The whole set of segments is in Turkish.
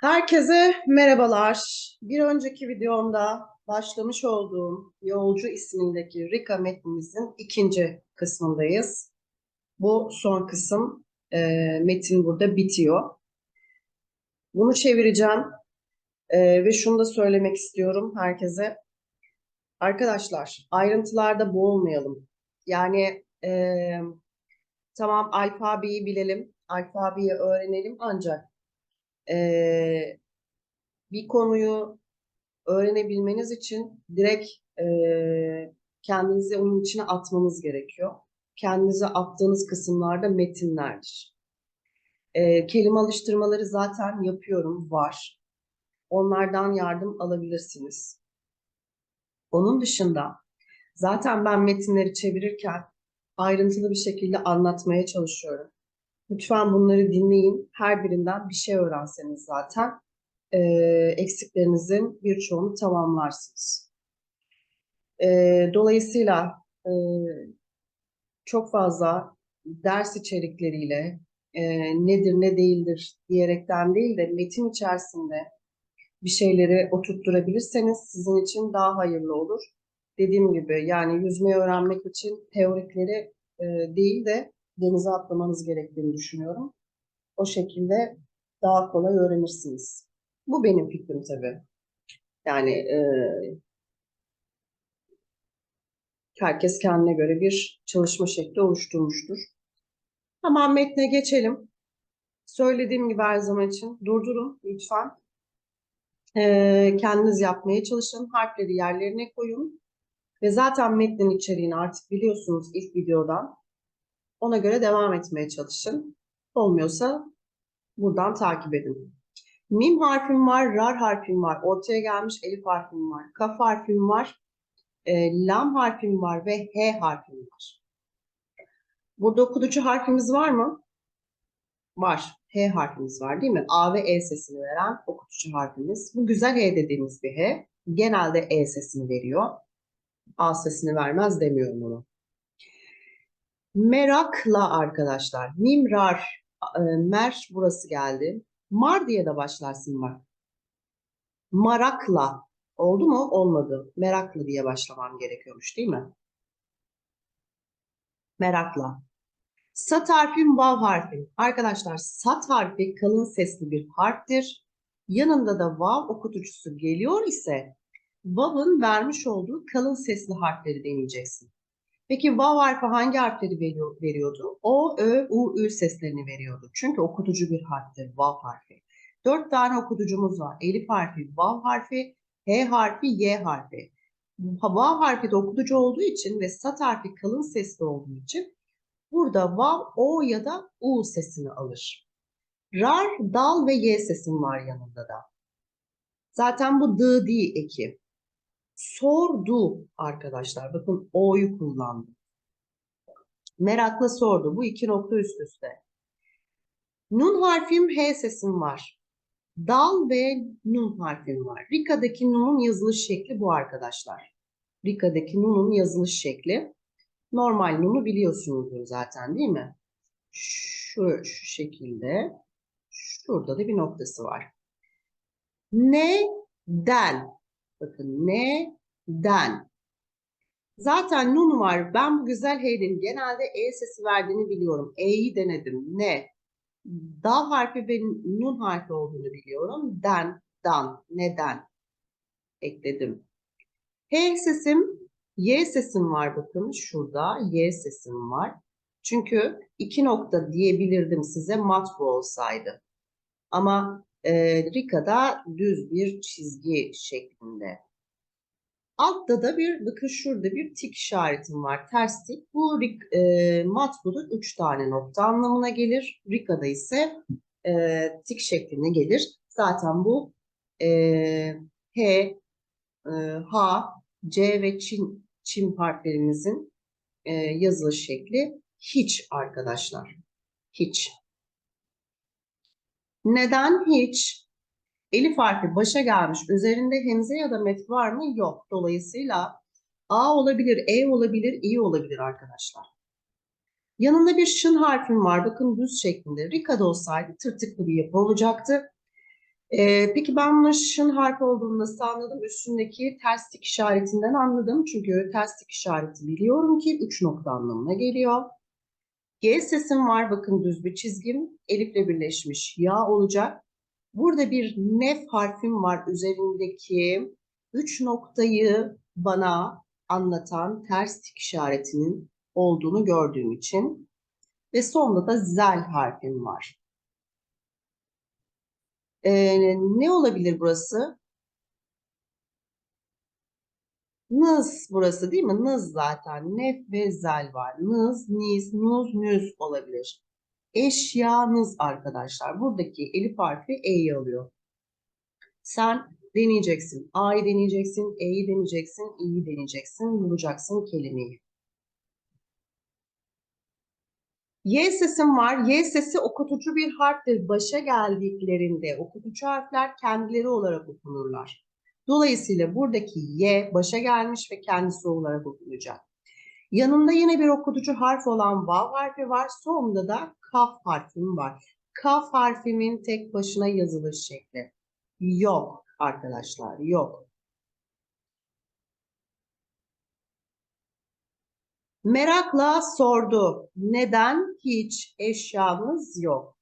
Herkese merhabalar. Bir önceki videomda başlamış olduğum Yolcu ismindeki Rika metnimizin ikinci kısmındayız. Bu son kısım. e, metin burada bitiyor. Bunu çevireceğim E, ve şunu da söylemek istiyorum herkese. Arkadaşlar ayrıntılarda boğulmayalım. Yani e, tamam alfabeyi bilelim, alfabeyi öğrenelim ancak e, bir konuyu öğrenebilmeniz için direkt e, kendinizi onun içine atmanız gerekiyor. Kendinize attığınız kısımlarda metinlerdir. E, kelime alıştırmaları zaten yapıyorum, var. Onlardan yardım alabilirsiniz. Onun dışında zaten ben metinleri çevirirken ayrıntılı bir şekilde anlatmaya çalışıyorum. Lütfen bunları dinleyin. Her birinden bir şey öğrenseniz zaten e, eksiklerinizin birçoğunu tamamlarsınız. E, dolayısıyla e, çok fazla ders içerikleriyle e, nedir ne değildir diyerekten değil de metin içerisinde bir şeyleri oturtturabilirseniz sizin için daha hayırlı olur. Dediğim gibi yani yüzmeyi öğrenmek için teorikleri e, değil de denize atlamanız gerektiğini düşünüyorum. O şekilde daha kolay öğrenirsiniz. Bu benim fikrim tabii. Yani e, herkes kendine göre bir çalışma şekli oluşturmuştur. Hemen metne geçelim. Söylediğim gibi her zaman için durdurun lütfen. E, kendiniz yapmaya çalışın. Harfleri yerlerine koyun. Ve zaten metnin içeriğini artık biliyorsunuz ilk videodan. Ona göre devam etmeye çalışın. Olmuyorsa buradan takip edin. Mim harfim var, rar harfim var, ortaya gelmiş elif harfim var, kaf harfim var, e, lam harfim var ve h harfim var. Burada okutucu harfimiz var mı? Var. H harfimiz var değil mi? A ve E sesini veren okutucu harfimiz. Bu güzel H dediğimiz bir H. Genelde E sesini veriyor. A sesini vermez demiyorum onu. Merakla arkadaşlar. Mimrar, e, mer burası geldi. Mar diye de başlarsın bak. Marakla. Oldu mu? Olmadı. Meraklı diye başlamam gerekiyormuş değil mi? Merakla. Sat harfim vav harfim. Arkadaşlar sat harfi kalın sesli bir harftir. Yanında da vav okutucusu geliyor ise vav'ın vermiş olduğu kalın sesli harfleri deneyeceksin. Peki vav harfi hangi harfleri veriyor, veriyordu? O, Ö, U, Ü seslerini veriyordu. Çünkü okutucu bir harftir vav harfi. Dört tane okutucumuz var. Elif harfi, vav harfi, H harfi, Y harfi. Vav harfi de okutucu olduğu için ve sat harfi kalın sesli olduğu için burada vav, O ya da U sesini alır. Rar, dal ve Y sesim var yanında da. Zaten bu d di eki. Sordu arkadaşlar. Bakın o'yu kullandım. Merakla sordu. Bu iki nokta üst üste. Nun harfim H sesim var. Dal ve nun harfim var. Rika'daki nunun yazılış şekli bu arkadaşlar. Rika'daki nunun yazılış şekli. Normal nunu biliyorsunuzdur zaten değil mi? Şu, şu şekilde. Şurada da bir noktası var. Neden? Bakın neden? Zaten nun var. Ben bu güzel hey'nin genelde e sesi verdiğini biliyorum. E'yi denedim. Ne? Da harfi ve nun harfi olduğunu biliyorum. Den, dan, neden? Ekledim. H sesim, Y sesim var bakın şurada. Y sesim var. Çünkü iki nokta diyebilirdim size mat olsaydı. Ama e, Rika'da düz bir çizgi şeklinde. Altta da bir, bakın şurada bir tik işaretim var. Ters tik. Bu e, matbu'da üç tane nokta anlamına gelir. Rika'da ise e, tik şeklinde gelir. Zaten bu e, H, e, H, C ve Çin, Çin harflerimizin e, yazılış şekli hiç arkadaşlar. Hiç. Neden hiç? Elif harfi başa gelmiş. Üzerinde hemze ya da met var mı? Yok. Dolayısıyla A olabilir, E olabilir, İ olabilir arkadaşlar. Yanında bir şın harfim var. Bakın düz şeklinde. Rika'da olsaydı tırtıklı bir yapı olacaktı. Ee, peki ben bunun şın harfi olduğunu nasıl anladım? Üstündeki terslik işaretinden anladım. Çünkü terslik işareti biliyorum ki üç nokta anlamına geliyor. G sesim var. Bakın düz bir çizgim. Elifle birleşmiş ya olacak. Burada bir nef harfim var üzerindeki üç noktayı bana anlatan ters tik işaretinin olduğunu gördüğüm için ve sonunda da zel harfim var. Ee, ne olabilir burası? Nız burası değil mi? Nız zaten. Nef ve zel var. Nız, niz, nuz, nüz olabilir. Eşyanız arkadaşlar. Buradaki elif harfi E'yi alıyor. Sen deneyeceksin. A'yı deneyeceksin, E'yi deneyeceksin, İ'yi deneyeceksin, bulacaksın kelimeyi. Y sesim var. Y sesi okutucu bir harftir. Başa geldiklerinde okutucu harfler kendileri olarak okunurlar. Dolayısıyla buradaki Y başa gelmiş ve kendisi olarak okunacak. Yanında yine bir okutucu harf olan Vav harfi var. Sonunda da Kaf harfim var. Kaf harfimin tek başına yazılış şekli. Yok arkadaşlar, yok. Merakla sordu. Neden hiç eşyamız yok?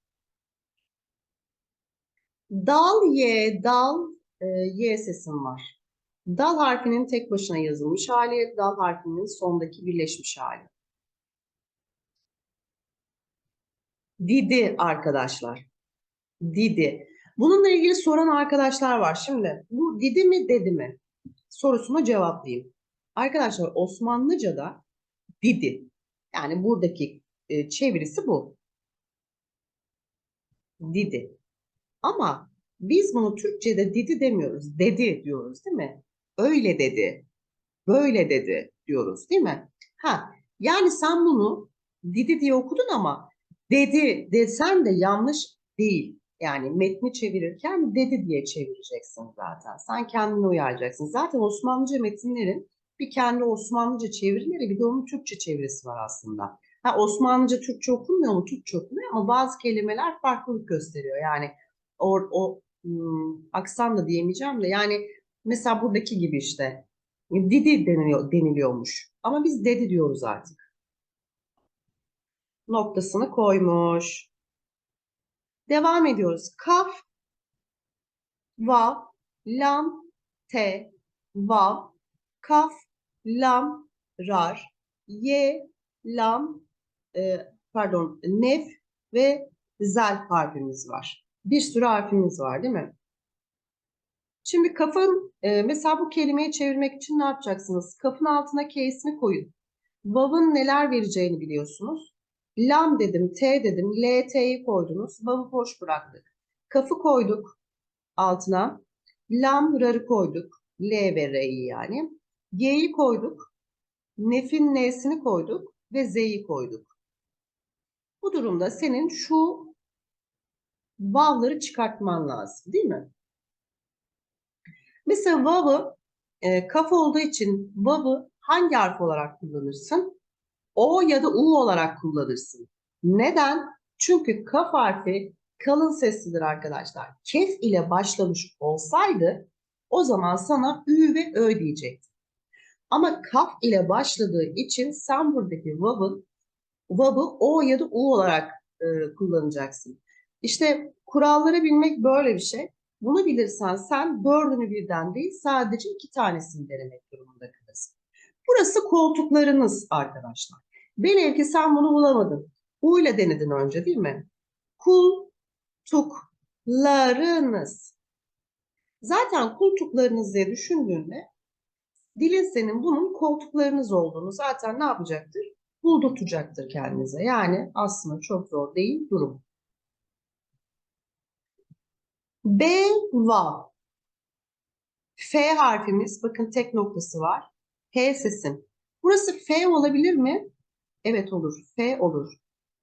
Dal ye, dal e, y sesim var. Dal harfinin tek başına yazılmış hali, dal harfinin sondaki birleşmiş hali. Didi arkadaşlar. Didi. Bununla ilgili soran arkadaşlar var. Şimdi bu didi mi dedi mi sorusuna cevaplayayım. Arkadaşlar Osmanlıca'da didi yani buradaki e, çevirisi bu. Didi. Ama biz bunu Türkçe'de didi demiyoruz. Dedi diyoruz değil mi? Öyle dedi. Böyle dedi diyoruz değil mi? Ha, yani sen bunu didi diye okudun ama dedi desen de yanlış değil. Yani metni çevirirken dedi diye çevireceksin zaten. Sen kendini uyaracaksın. Zaten Osmanlıca metinlerin bir kendi Osmanlıca çevirileri bir de onun Türkçe çevirisi var aslında. Ha, Osmanlıca Türkçe okunmuyor mu? Türkçe okunuyor ama bazı kelimeler farklılık gösteriyor. Yani o, o ım, aksan da diyemeyeceğim de yani mesela buradaki gibi işte didi deniliyor, deniliyormuş. Ama biz dedi diyoruz artık. Noktasını koymuş. Devam ediyoruz. Kaf, vav, lam, te, vav, kaf, lam, rar, ye, lam, e, pardon, nef ve zel harfimiz var. Bir sürü harfimiz var değil mi? Şimdi kafın, e, mesela bu kelimeyi çevirmek için ne yapacaksınız? Kafın altına K'sini koyun. Vav'ın neler vereceğini biliyorsunuz. Lam dedim, T dedim, L, T'yi koydunuz. Vav'ı boş bıraktık. Kafı koyduk altına. Lam, rarı koyduk. L ve R'yi yani. G'yi koyduk. Nef'in N'sini koyduk ve Z'yi koyduk. Bu durumda senin şu vav'ları çıkartman lazım değil mi? Mesela vav'ı e, kaf olduğu için vav'ı hangi harf olarak kullanırsın? O ya da U olarak kullanırsın. Neden? Çünkü kaf harfi kalın seslidir arkadaşlar. Kef ile başlamış olsaydı o zaman sana Ü ve Ö diyecektim. Ama kaf ile başladığı için sen buradaki vav'ın vav'ı O ya da U olarak e, kullanacaksın. İşte kuralları bilmek böyle bir şey. Bunu bilirsen sen dördünü birden değil sadece iki tanesini denemek durumunda kalırsın. Burası koltuklarınız arkadaşlar. Velev ki sen bunu bulamadın. U ile denedin önce değil mi? Kultuklarınız. Zaten koltuklarınız diye düşündüğünde dilin senin bunun koltuklarınız olduğunu zaten ne yapacaktır? Buldurtacaktır kendinize. Yani aslında çok zor değil durum. B, vav. F harfimiz, bakın tek noktası var. H sesim. Burası F olabilir mi? Evet olur. F olur.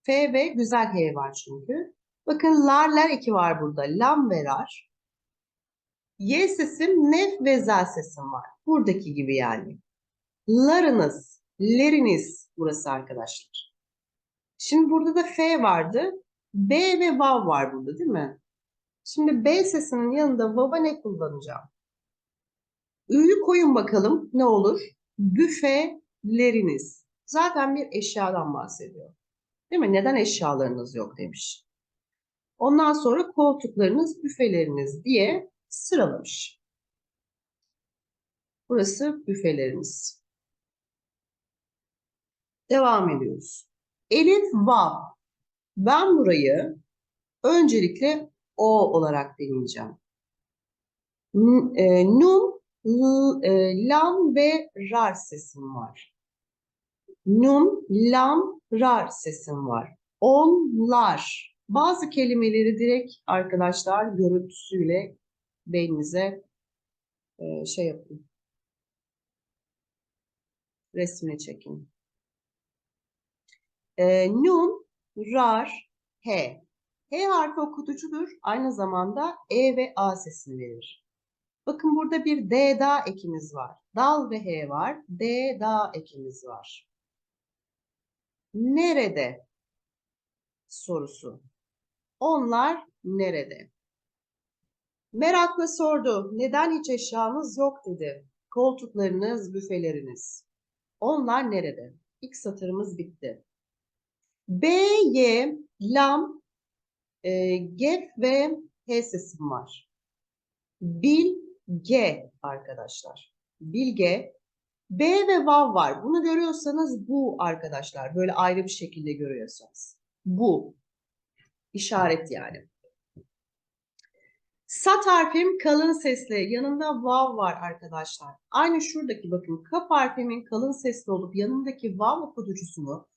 F ve güzel H var çünkü. Bakın larler iki var burada. Lam ve rar. Y sesim, nef ve zel sesim var. Buradaki gibi yani. Larınız, leriniz burası arkadaşlar. Şimdi burada da F vardı. B ve vav var burada değil mi? Şimdi B sesinin yanında vava ne kullanacağım? Ü'yü koyun bakalım ne olur? Büfeleriniz. Zaten bir eşyadan bahsediyor. Değil mi? Neden eşyalarınız yok demiş. Ondan sonra koltuklarınız, büfeleriniz diye sıralamış. Burası büfelerimiz. Devam ediyoruz. Elif, vav. Ben burayı öncelikle o olarak deneyeceğim. E, Nun, e, lam ve rar sesim var. Nun, lam, rar sesim var. Onlar. Bazı kelimeleri direkt arkadaşlar görüntüsüyle beyninize e, şey yapın. Resmini çekin. Nun, rar, he. H harfi okutucudur. Aynı zamanda E ve A sesini verir. Bakın burada bir D da ekimiz var. Dal ve H var. D da ekimiz var. Nerede? Sorusu. Onlar nerede? Merakla sordu. Neden hiç eşyanız yok dedi. Koltuklarınız, büfeleriniz. Onlar nerede? İlk satırımız bitti. B, Y, lam, e, gef ve H sesim var. Bilge arkadaşlar. Bilge. B ve vav var. Bunu görüyorsanız bu arkadaşlar. Böyle ayrı bir şekilde görüyorsanız. Bu. İşaret yani. Sat harfim kalın sesli. Yanında vav var arkadaşlar. Aynı şuradaki bakın kaf harfimin kalın sesli olup yanındaki vav okutucusunu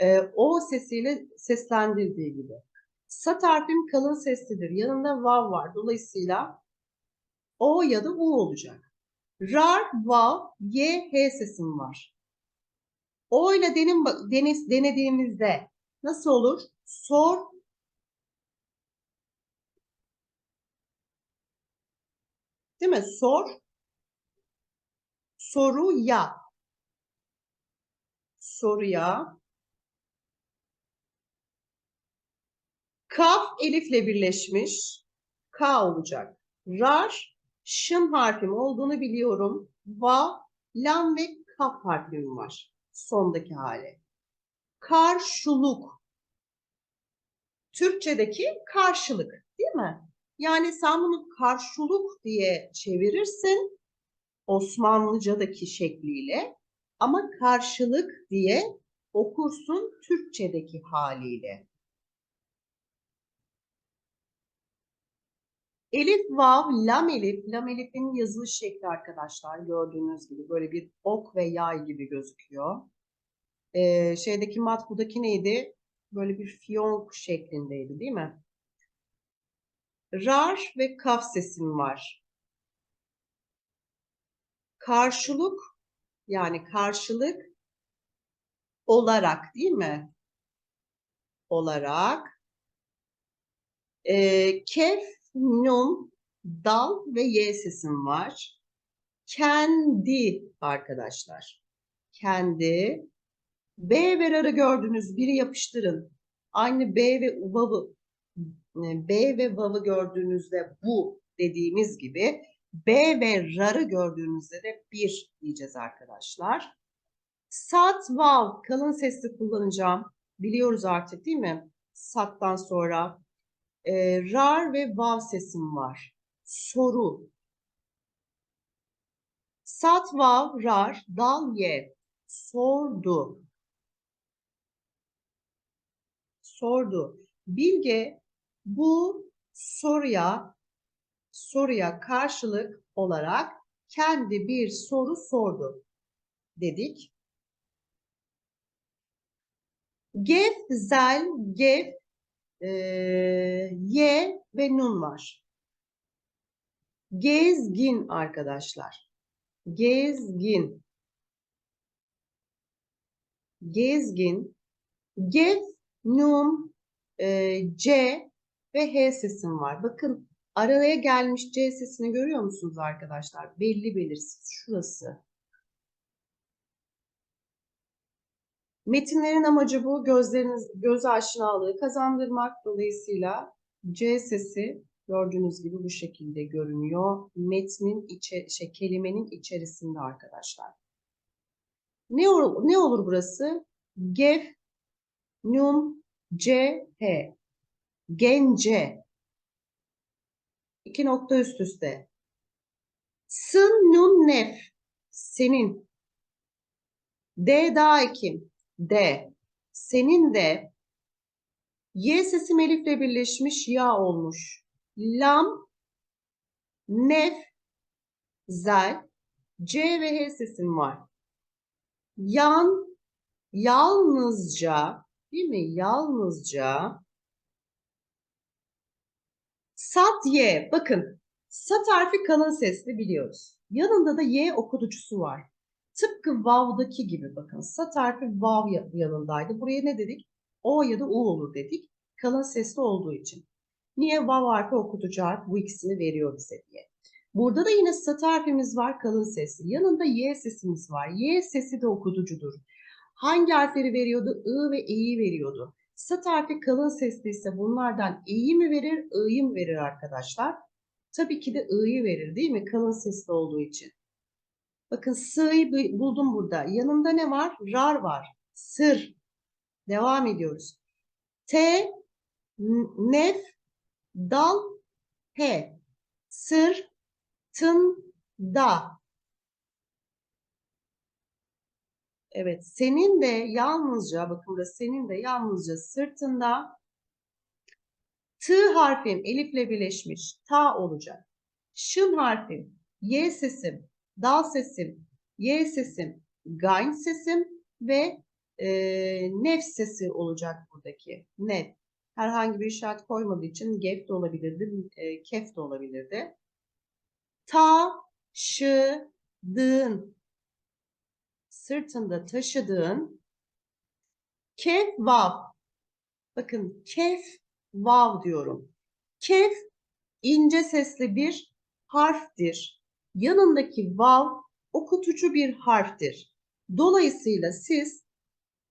e, o sesiyle seslendirdiği gibi. Sat harfim kalın seslidir. Yanında vav var. Dolayısıyla o ya da u olacak. Rar, vav, y, h sesim var. O ile denim, deniz, denediğimizde nasıl olur? Sor, değil mi? Sor, soruya, soruya, Kaf elifle birleşmiş. K olacak. Rar, şın harfim olduğunu biliyorum. Va, lam ve kaf harfim var. Sondaki hali. Karşılık. Türkçedeki karşılık değil mi? Yani sen bunu karşılık diye çevirirsin Osmanlıcadaki şekliyle ama karşılık diye okursun Türkçedeki haliyle. Elif, vav, lam elif. Lam elifin yazılış şekli arkadaşlar gördüğünüz gibi böyle bir ok ve yay gibi gözüküyor. Ee, şeydeki matbudaki neydi? Böyle bir fiyonk şeklindeydi değil mi? Rar ve kaf sesim var. Karşılık yani karşılık olarak değil mi? Olarak. Ee, kef nun, dal ve y sesim var. Kendi arkadaşlar. Kendi. B ve rarı gördünüz. Biri yapıştırın. Aynı B ve vav'ı B ve vav'ı gördüğünüzde bu dediğimiz gibi B ve rarı gördüğünüzde de bir diyeceğiz arkadaşlar. Sat, vav kalın sesli kullanacağım. Biliyoruz artık değil mi? Sattan sonra e, rar ve vav sesim var. Soru. Sat, vav, rar, dal, ye. Sordu. Sordu. Bilge bu soruya soruya karşılık olarak kendi bir soru sordu dedik. Gef, zel, gef, e, y ve nun var. Gezgin arkadaşlar. Gezgin. Gezgin. Gef, nun, e, c ve h sesim var. Bakın araya gelmiş c sesini görüyor musunuz arkadaşlar? Belli belirsiz. Şurası. Metinlerin amacı bu. Gözleriniz, göz aşinalığı kazandırmak. Dolayısıyla C sesi Gördüğünüz gibi bu şekilde görünüyor. Metnin içe, şey, kelimenin içerisinde arkadaşlar. Ne olur, ne olur burası? Gef, nun, c, h. Gence. İki nokta üst üste. Sın, nun, nef. Senin. D daha ekim. D. Senin de Y sesi elifle birleşmiş ya olmuş. Lam, nef, zel, C ve H sesim var. Yan, yalnızca, değil mi? Yalnızca. Sat Y. Bakın, sat harfi kalın sesli biliyoruz. Yanında da Y okutucusu var. Tıpkı vav'daki gibi bakın. Sat harfi vav yanındaydı. Buraya ne dedik? O ya da U olur dedik. Kalın sesli olduğu için. Niye vav harfi okutucu harf bu ikisini veriyor bize diye. Burada da yine sat harfimiz var kalın sesli. Yanında Y sesimiz var. Y sesi de okutucudur. Hangi harfleri veriyordu? I ve İ'yi veriyordu. Sat harfi kalın sesli ise bunlardan İ'yi mi verir, I'yi mi verir arkadaşlar? Tabii ki de I'yi verir değil mi? Kalın sesli olduğu için. Bakın sığ'yı buldum burada. Yanında ne var? Rar var. Sır. Devam ediyoruz. T, nef, dal, he. Sır, tın, da. Evet, senin de yalnızca, bakın da senin de yalnızca sırtında T harfim elifle birleşmiş ta olacak. Şın harfim, Y sesim, dal sesim, Y sesim, gayn sesim ve e, nef sesi olacak buradaki. Nef. Herhangi bir işaret koymadığı için gef de olabilirdi, e, kef de olabilirdi. Ta, şı, dığın. Sırtında taşıdığın kef, vav. Bakın kef, vav diyorum. Kef ince sesli bir harftir. Yanındaki vav okutucu bir harftir. Dolayısıyla siz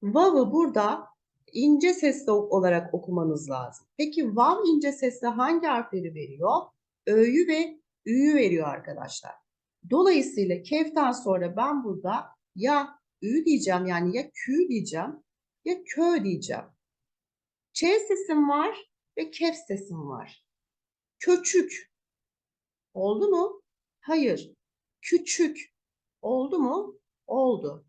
vav'ı burada ince sesli olarak okumanız lazım. Peki vav ince sesli hangi harfleri veriyor? Ö'yü ve ü'yü veriyor arkadaşlar. Dolayısıyla keften sonra ben burada ya ü diyeceğim yani ya kü diyeceğim ya kö diyeceğim. Ç sesim var ve kef sesim var. Köçük. Oldu mu? Hayır. Küçük. Oldu mu? Oldu.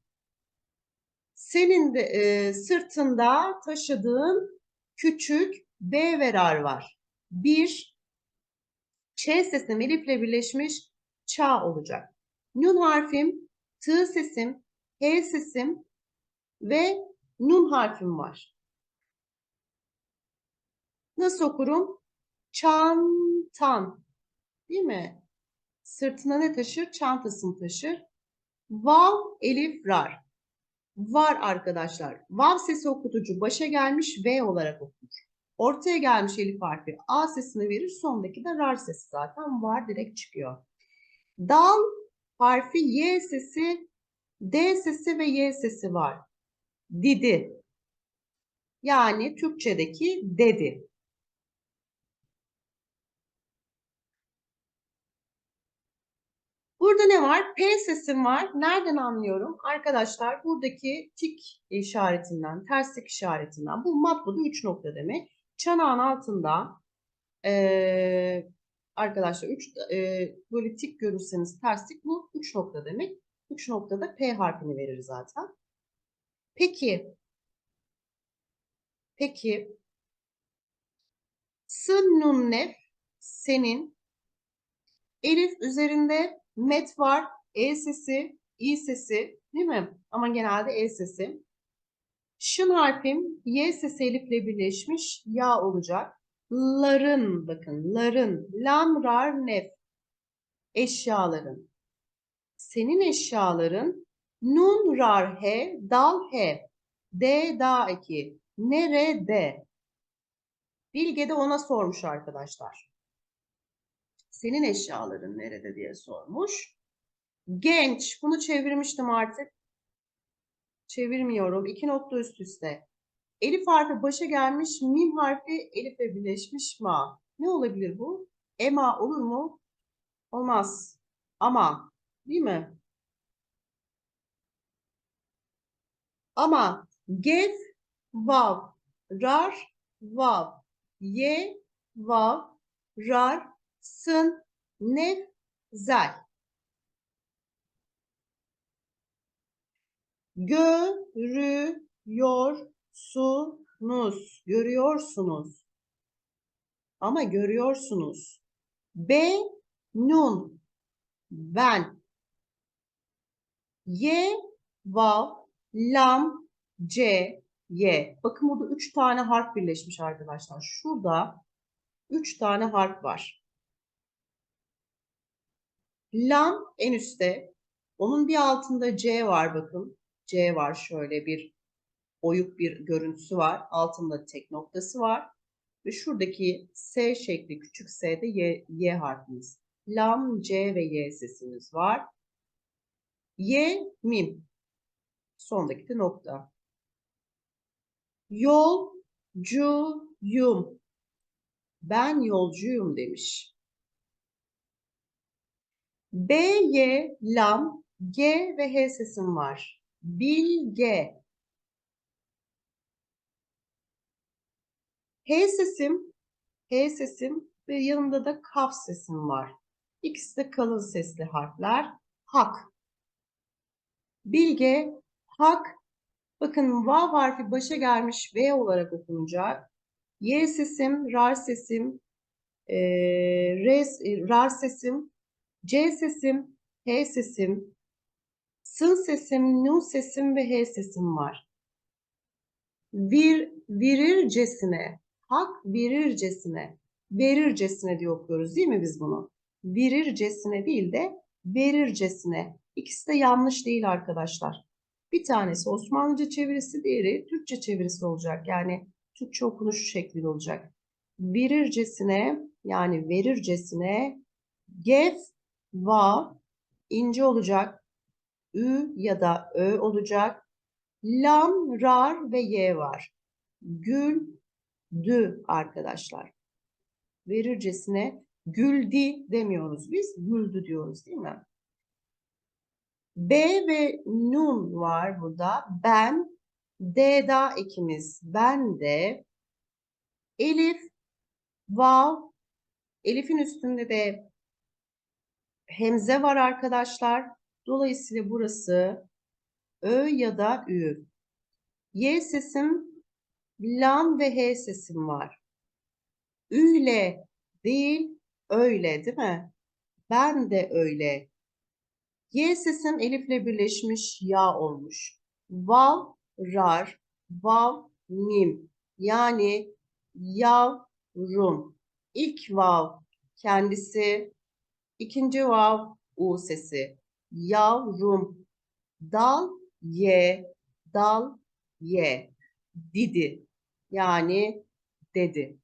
Senin de e, sırtında taşıdığın küçük B verar var. Bir Ç sesim elifle birleşmiş ça olacak. Nun harfim, T sesim, H sesim ve nun harfim var. Nasıl okurum? Çantan. Değil mi? Sırtına ne taşır? Çantasını taşır. Vav, elif, rar. Var arkadaşlar. Vav sesi okutucu başa gelmiş V olarak okunur. Ortaya gelmiş elif harfi A sesini verir. Sondaki de rar sesi zaten var direkt çıkıyor. Dal harfi Y sesi, D sesi ve Y sesi var. Didi. Yani Türkçedeki dedi. Burada ne var? P sesim var. Nereden anlıyorum? Arkadaşlar buradaki tik işaretinden, terslik işaretinden. Bu matbuda 3 nokta demek. Çanağın altında ee, arkadaşlar 3 e, böyle tik görürseniz terslik bu 3 nokta demek. 3 noktada P harfini verir zaten. Peki Peki Sın nun nef senin Elif üzerinde met var. E sesi, i sesi değil mi? Ama genelde e sesi. Şın harfim y sesi elifle birleşmiş ya olacak. Ların bakın ların lam rar nef eşyaların. Senin eşyaların nun rar he dal he d da eki nerede? Bilge de ona sormuş arkadaşlar. Senin eşyaların nerede diye sormuş. Genç. Bunu çevirmiştim artık. Çevirmiyorum. İki nokta üst üste. Elif harfi başa gelmiş. Mim harfi elifle birleşmiş ma. Ne olabilir bu? Ema olur mu? Olmaz. Ama değil mi? Ama gev, vav, rar, vav, ye, vav, rar, sın, nev, zel. Görüyorsunuz. Görüyorsunuz. Ama görüyorsunuz. Be, nun. Ben. Ye, vav, lam, c, y. Bakın burada üç tane harf birleşmiş arkadaşlar. Şurada üç tane harf var. Lam en üstte. Onun bir altında C var bakın. C var şöyle bir oyuk bir görüntüsü var. Altında tek noktası var. Ve şuradaki S şekli küçük S'de Y, y harfimiz. Lam, C ve Y sesimiz var. Y, mim. Sondaki de nokta. Yolcuyum. Ben yolcuyum demiş. B, Y, lam, G ve H sesim var. Bilge. H sesim, H sesim ve yanında da kaf sesim var. İkisi de kalın sesli harfler. Hak. Bilge, hak. Bakın vav harfi başa gelmiş V olarak okunacak. Y sesim, rar sesim, e, res, rar sesim, C sesim, H sesim, sın sesim, nu sesim ve H sesim var. Vir, virircesine, hak verircesine, verircesine diye okuyoruz değil mi biz bunu? Virircesine değil de verircesine. İkisi de yanlış değil arkadaşlar. Bir tanesi Osmanlıca çevirisi, diğeri Türkçe çevirisi olacak. Yani Türkçe okunuşu şeklinde olacak. Verircesine yani verircesine gef, va, ince olacak. Ü ya da ö olacak. Lam, rar ve y var. Gül, dü arkadaşlar. Verircesine güldi demiyoruz biz. Güldü diyoruz değil mi? B ve nun var burada. Ben, D da ekimiz. Ben de Elif, vav, Elif'in üstünde de hemze var arkadaşlar. Dolayısıyla burası Ö ya da Ü. Y sesim, lam ve H sesim var. Üyle değil, öyle değil mi? Ben de öyle. Y sesim elifle birleşmiş, ya olmuş. Vav, rar, vav, mim. Yani yavrum. İlk vav kendisi, ikinci vav u sesi. Yavrum. Dal, ye, dal, ye. Didi. Yani dedi.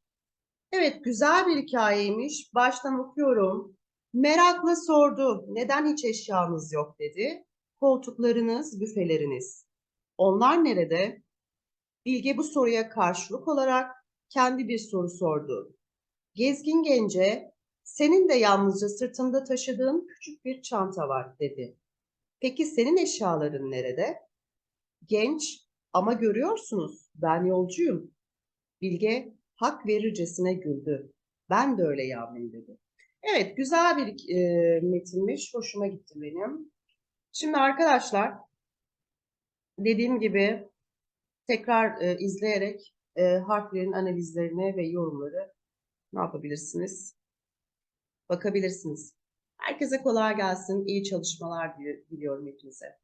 Evet, güzel bir hikayeymiş. Baştan okuyorum. Merakla sordu. Neden hiç eşyanız yok dedi. Koltuklarınız, büfeleriniz. Onlar nerede? Bilge bu soruya karşılık olarak kendi bir soru sordu. Gezgin gence, senin de yalnızca sırtında taşıdığın küçük bir çanta var dedi. Peki senin eşyaların nerede? Genç, ama görüyorsunuz ben yolcuyum. Bilge hak verircesine güldü. Ben de öyle yavrum dedi. Evet, güzel bir e, metinmiş. Hoşuma gitti benim. Şimdi arkadaşlar, dediğim gibi tekrar e, izleyerek e, harflerin analizlerine ve yorumları ne yapabilirsiniz? Bakabilirsiniz. Herkese kolay gelsin. İyi çalışmalar diliyorum hepinize.